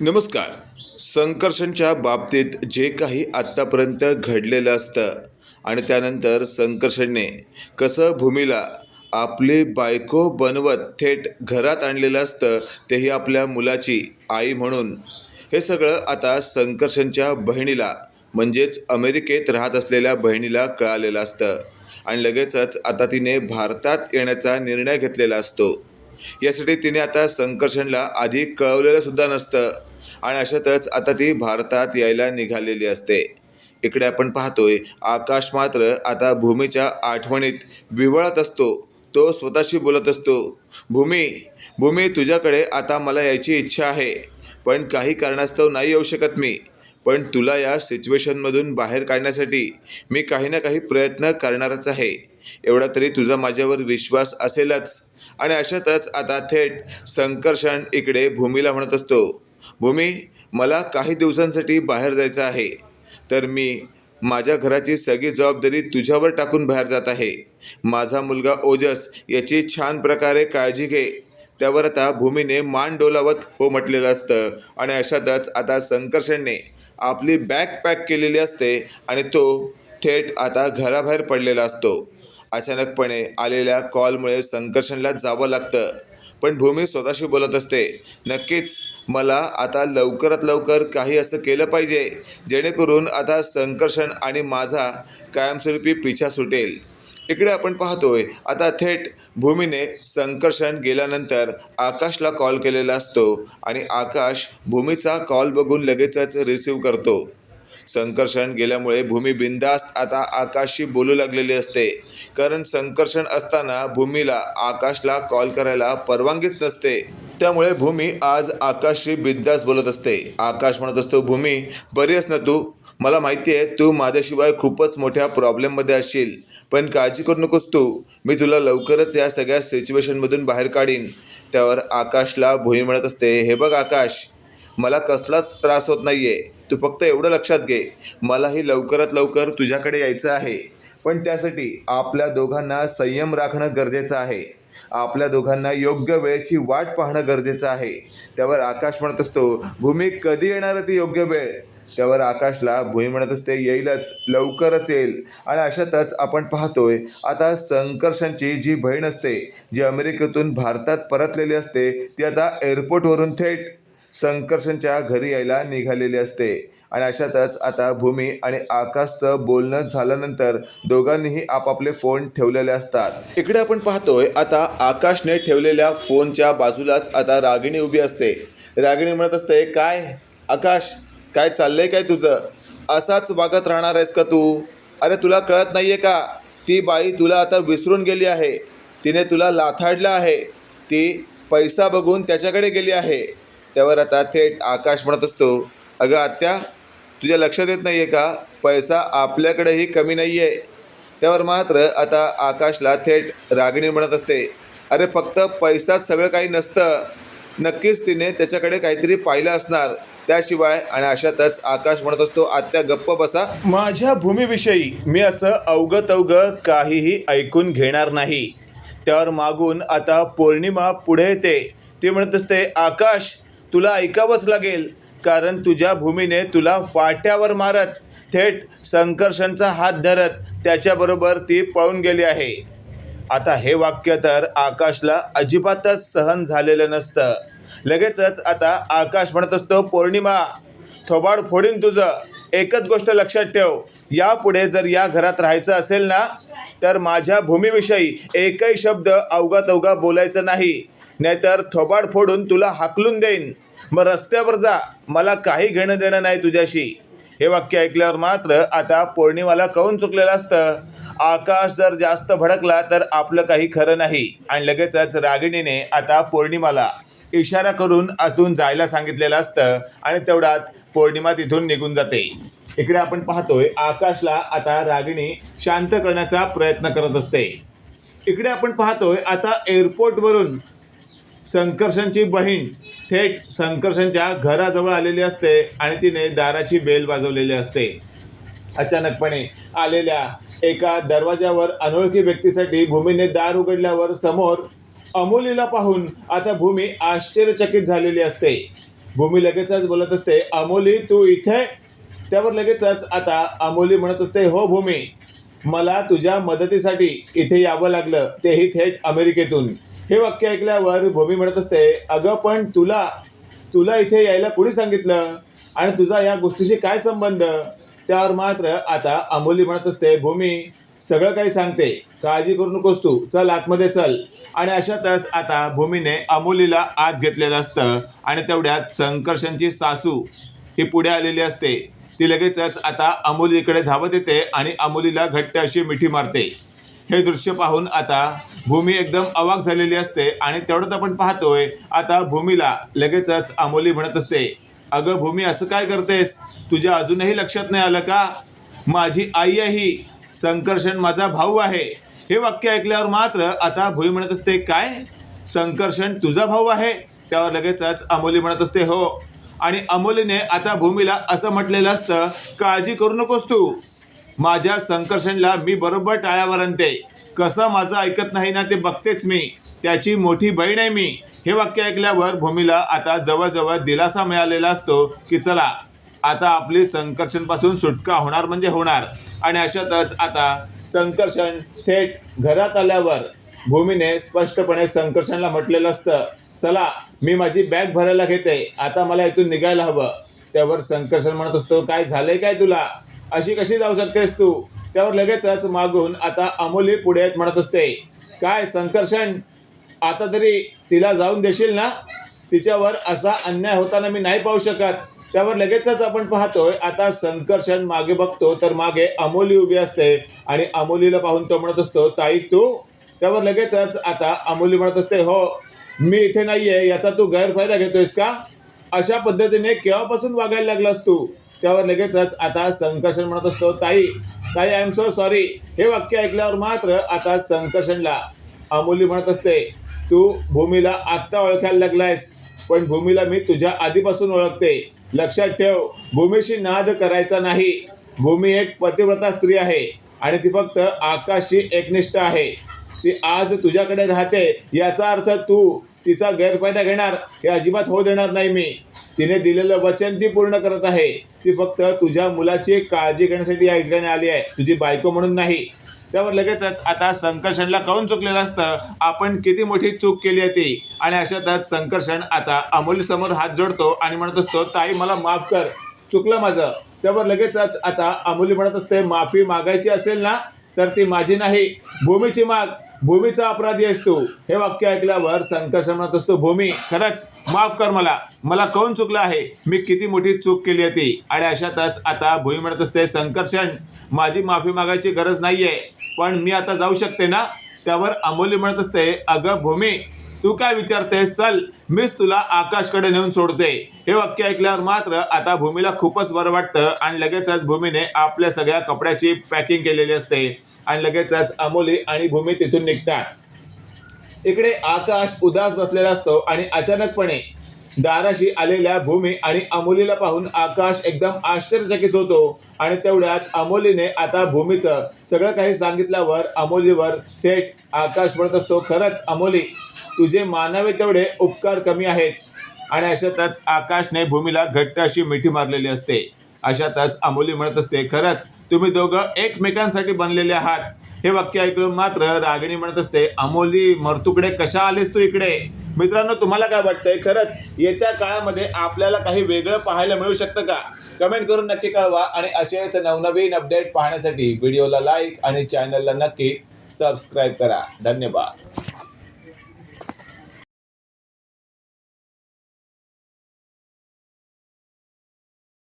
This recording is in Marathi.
नमस्कार. संकर्षणच्या बाबतीत जे काही आत्तापर्यंत घडलेलं असतं आणि त्यानंतर संकर्षणने कसं भूमीला आपली बायको बनवत थेट घरात आणलेलं असतं तेही आपल्या मुलाची आई म्हणून. हे सगळं आता संकर्षणच्या बहिणीला म्हणजेच अमेरिकेत राहत असलेल्या बहिणीला कळालेलं असतं. आणि लगेचच आता तिने भारतात येण्याचा निर्णय घेतलेला असतो. यासाठी तिने आता संकर्षणला आधी कळवलेलं सुद्धा नसतं. आणि अशातच आता ती भारतात यायला निघालेली असते. इकडे आपण पाहतोय आकाश मात्र आता भूमीच्या आठवणीत विवळत असतो. तो स्वतःशी बोलत असतो भूमी भूमी तुझ्याकडे आता मला यायची इच्छा आहे. पण काही कारणास्तव नाही येऊ शकत मी. पण तुला या सिच्युएशनमधून बाहेर काढण्यासाठी मी काही ना काही प्रयत्न करणारच आहे. एवढा तरी तुझा माझ्यावर विश्वास असेलच. आणि अशातच आता थेट संकर्षण इकडे भूमीला म्हणत असतो भूमी मला काही दिवसांसाठी बाहेर जायचं आहे. तर मी माझ्या घराची सगळी जबाबदारी तुझ्यावर टाकून बाहेर जात आहे. माझा मुलगा ओजस याची छान प्रकारे काळजी घे. त्यावर आता भूमीने मान डोलावत हो म्हटलेलं असतं आणि अशातच आता संकर्षणने आपली बॅग पॅक केलेली असते आणि तो थेट आता घराबाहेर पडलेला असतो. अचानकपणे आलेल्या कॉलमुळे संकर्षणला जावं लागतं. पण भूमी स्वतःशी बोलत असते. नक्कीच मला आता लवकरात लवकर काही असं केलं पाहिजे जेणेकरून आता संकर्षण आणि माझा कायमस्वरूपी पिछा सुटेल. इकडे आपण पाहतोय आता थेट भूमीने संकर्षण गेल्यानंतर आकाशला कॉल केलेला असतो आणि आकाश भूमीचा कॉल बघून लगेचच रिसीव करतो. संकर्षण गेल्यामुळे भूमी बिंदास्त आता आकाशशी बोलू लागलेली असते. कारण संकर्षण असताना भूमीला आकाशला कॉल करायला परवानगीच नसते. त्यामुळे भूमी आज आकाशशी बिंदास बोलत असते. आकाश म्हणत असतो भूमी बरी आहेस ना तू? मला माहिती आहे तू माझ्याशिवाय खूपच मोठ्या प्रॉब्लेममध्ये असशील. पण काळजी करू नकोस तू. मी तुला लवकरच या सगळ्या सिच्युएशनमधून बाहेर काढीन. त्यावर आकाशला भूमी म्हणत असते हे बघ आकाश मला कसलाच त्रास होत नाही आहे तू फक्त एवढं लक्षात घे मलाही लवकरात लवकर तुझ्याकडे यायचं आहे. पण त्यासाठी आपल्या दोघांना संयम राखणं गरजेचं आहे. आपल्या दोघांना योग्य वेळेची वाट पाहणं गरजेचं आहे. त्यावर आकाश म्हणत असतो भूमी कधी येणार ती योग्य वेळ? त्यावर आकाशला भूमी म्हणत असते येईलच लवकरच येईल. आणि अशातच आपण पाहतोय आता संकर्षणची जी बहीण असते जी अमेरिकेतून भारतात परतलेली असते ती आता एअरपोर्टवरून थेट संकर्षणच्या घरी यायला निघालेली असते. आणि अशातच आता भूमी आणि आकाशचं बोलणं झाल्यानंतर दोघांनीही आपापले फोन ठेवलेले असतात. इकडे आपण पाहतोय आता आकाशने ठेवलेल्या फोनच्या बाजूलाच आता रागिणी उभी असते. रागिणी म्हणत असते काय? आकाश काय चाललंय काय तुझं? असाच वागत राहणार आहेस का तू? अरे तुला कळत नाही आहे का? ती बाई तुला आता विसरून गेली आहे. तिने तुला लाथाडलं आहे. ती पैसा बघून त्याच्याकडे गेली आहे. त्यावर आता थेट आकाश म्हणत असतो अगं आत्या तुझ्या लक्षात येत नाही आहे का? पैसा आपल्याकडेही कमी नाही आहे त्यावर मात्र आता आकाशला थेट रागिणी म्हणत असते अरे फक्त पैसाच सगळं काही नसतं. नक्कीच तिने त्याच्याकडे काहीतरी पाहिलं असणार. त्याशिवाय आणि अशातच आकाश म्हणत असतो आत्या गप्प बसा. माझ्या भूमीविषयी मी असं अवगत अवघं काहीही ऐकून घेणार नाही. त्यावर मागून आता पौर्णिमा पुढे येते. ती म्हणत असते आकाश तुला ऐकावंच लागेल कारण तुझ्या भूमीने तुला फाट्यावर मारत थेट संकर्षणचा हात धरत त्याच्याबरोबर ती पळून गेली आहे. आता हे वाक्य तर आकाशला अजिबातच सहन झालेलं नसतं. लगेचच आता आकाश म्हणत असतो पौर्णिमा थोबाड फोडीन तुझं. एकच गोष्ट लक्षात ठेव. यापुढे जर या घरात राहायचं असेल ना तर माझ्या भूमीविषयी एकही शब्द अवघा तवघा बोलायचं नाही. नाहीतर थोबाड फोडून तुला हाकलून देईन. मग रस्त्यावर जा. मला काही घेणं देणं नाही तुझ्याशी. हे वाक्य ऐकल्यावर मात्र आता पौर्णिमाला कळून चुकलेलं असतं? आकाश जर जास्त भडकला तर आपलं काही खरं नाही. आणि लगेचच रागिणीने आता पौर्णिमाला इशारा करून आतून जायला सांगितलेलं असतं आणि तेवढ्यात पौर्णिमा तिथून निघून जाते. इकडे आपण पाहतोय आकाशला आता रागिणी शांत करण्याचा प्रयत्न करत असते. इकडे आपण पाहतोय आता एअरपोर्टवरून संकर्षणची बहीण. थेट संकर्षणच्या घराजवळ आलेली असते आणि तिने दाराची बेल वाजवलेली असते. अचानकपणे आलेल्या एका दरवाजावर अनोळखी व्यक्तीसाठी भूमीने दार उघडल्यावर समोर अमोलीला पाहून आता भूमी आश्चर्यचकित झालेली असते. भूमी लगेचच बोलत असते अमोली तू इथे? त्यावर लगेचच आता अमोली म्हणत असते हो भूमी मला तुझ्या मदतीसाठी इथे यावं लागलं. तेही थेट अमेरिकेतून. हे वाक्य ऐकल्यावर भूमी म्हणत असते अगं पण तुला तुला इथे यायला कोणी सांगितलं? आणि तुझा या गोष्टीशी काय संबंध? त्यावर मात्र आता अमोली म्हणत असते भूमी सगळं काही सांगते. काळजी करू नकोस तू. चल आतमध्ये चल. आणि अशातच आता भूमीने अमोलीला आत घेतलेलं असतं आणि तेवढ्यात संकर्षणची सासू ही पुढे आलेली असते. ती लगेचच आता अमोलीकडे धावत येते आणि अमोलीला घट्ट अशी मिठी मारते. हे दृश्य पाहून आता भूमी एकदम अवाक झालेली असते आणि तेवढंच आपण पाहतोय आता भूमीला लगेचच अमोली म्हणत असते अगं भूमी असं काय करतेस? तुझ्या अजूनही लक्षात नाही आलं का? माझी आई आहे ही संकर्षण माझा भाऊ आहे. हे वाक्य ऐकल्यावर मात्र आता भूमी म्हणत असते काय? संकर्षण तुझा भाऊ आहे? त्यावर लगेचच अमोली म्हणत असते हो. आणि अमोलीने आता भूमीला असं म्हटलेलं असतं काळजी करू नकोस तू. माझ्या संकर्षणला मी बरोबर टाळ्यावर आणते. कसं माझं ऐकत नाही ना ते बघतेच मी. त्याची मोठी बहीण आहे मी. हे वाक्य ऐकल्यावर भूमीला आता जवळजवळ दिलासा मिळालेला असतो की चला आता आपली संकर्षणपासून सुटका होणार म्हणजे होणार. आणि अशातच आता संकर्षण थेट घरात आल्यावर भूमीने स्पष्टपणे संकर्षणला म्हटलेलं असतं. चला मी माझी बॅग भरायला घेते. आता मला इथून निघायला हवं. त्यावर संकर्षण म्हणत असतो काय झालंय काय तुला? अशी कशी जाऊ शकतेस तू? त्यावर लगेचच मागून आता अमोली पुढे येत म्हणत असते. काय संकर्षण? आता तरी तिला जाऊन देशील ना? तिच्यावर असा अन्याय होताना मी नाही पाहू शकत. त्यावर लगेचच आपण पाहतोय. आता संकर्षण मागे बघतो तर मागे अमोली उभी असते आणि अमोलीला पाहून तो म्हणत असतो ताई तू? त्यावर लगेचच आता अमोली म्हणत असते हो मी इथे नाहीये याचा तू गैरफायदा घेतोयस का? अशा पद्धतीने केव्हापासून वागायला लागलास तू? त्यावर लगेचच आता संकर्षण म्हणत असतो. ताई ताई आय एम सो सॉरी हे वाक्य ऐकल्यावर मात्र आता संकर्षणला अमूल्य म्हणत असते तू भूमीला आत्ता ओळखायला लागलायस पण भूमीला मी तुझ्या आधीपासून ओळखते. लक्षात ठेव भूमीशी नाद करायचा नाही. भूमी एक पतिव्रता स्त्री आहे आणि ती फक्त आकाशशी एकनिष्ठ आहे. ती आज तुझ्याकडे राहते याचा अर्थ तू तिचा गैरफायदा घेणार हे अजिबात होऊ देणार नाही मी. तिने दिलेलं वचन ती पूर्ण करत आहे. ती फक्त तुझ्या मुलाची काळजी घेण्यासाठी या ठिकाणी आली आहे. तुझी बायको म्हणून नाही. त्यावर लगेचच आता संकर्षणला काऊन चुकलेलं असतं? आपण किती मोठी चूक केली आहे ती? आणि अशातच संकर्षण आता अमोलीसमोर हात जोडतो आणि म्हणत असतो ताई मला माफ कर. चुकलं माझं. त्यावर लगेचच आता अमोली म्हणत असते माफी मागायची असेल ना तर ती माझी नाही. भूमीची माग. भूमीचा अपराधी असतो तू. हे वाक्य ऐकल्यावर संकर्षण म्हणत असतो भूमी. खरंच माफ कर मला. मला कोण चुकलं आहे? मी किती मोठी चूक केली होती? आणि अशातच आता भूमी म्हणत असते संकर्षण माझी माफी मागायची गरज नाही आहे पण मी आता जाऊ शकते ना? त्यावर अमोली म्हणत असते अगं भूमी तू काय विचारतेस? चल मीच तुला आकाशकडे नेऊन सोडते. हे वाक्य ऐकल्यावर मात्र आता भूमीला खूपच बरं वाटतं आणि लगेचच भूमीने आपल्या सगळ्या कपड्याची पॅकिंग केलेली असते. आणि लगेचच अमोली आणि भूमी तिथून निघतात. इकडे आकाश उदास बसलेला असतो आणि अचानकपणे दाराशी आलेल्या भूमी आणि अमोलीला पाहून आकाश एकदम आश्चर्यचकित होतो आणि तेवढ्यात अमोलीने आता भूमीचं सगळं काही सांगितल्यावर अमोलीवर थेट आकाश म्हणत असतो. खरंच अमोली तुझे मानावे तेवढे उपकार कमी आहेत. आणि अशातच आकाशने भूमीला घट्ट अशी मिठी मारलेली असते. अशातच अमोली म्हणत असते खरंच तुम्ही दोघं एकमेकांसाठी बनलेले आहात. हे वाक्य ऐकून मात्र रागिणी म्हणत असते अमोली मरतुकडे कशा आलीस तू इकडे? मित्रांनो तुम्हाला काय वाटतंय? खरंच येत्या काळामध्ये आपल्याला काही वेगळं पाहायला मिळू शकतं का? कमेंट करून नक्की कळवा आणि असेच नवनवीन अपडेट पाहण्यासाठी व्हिडिओला लाईक आणि चॅनलला नक्की सबस्क्राईब करा. धन्यवाद.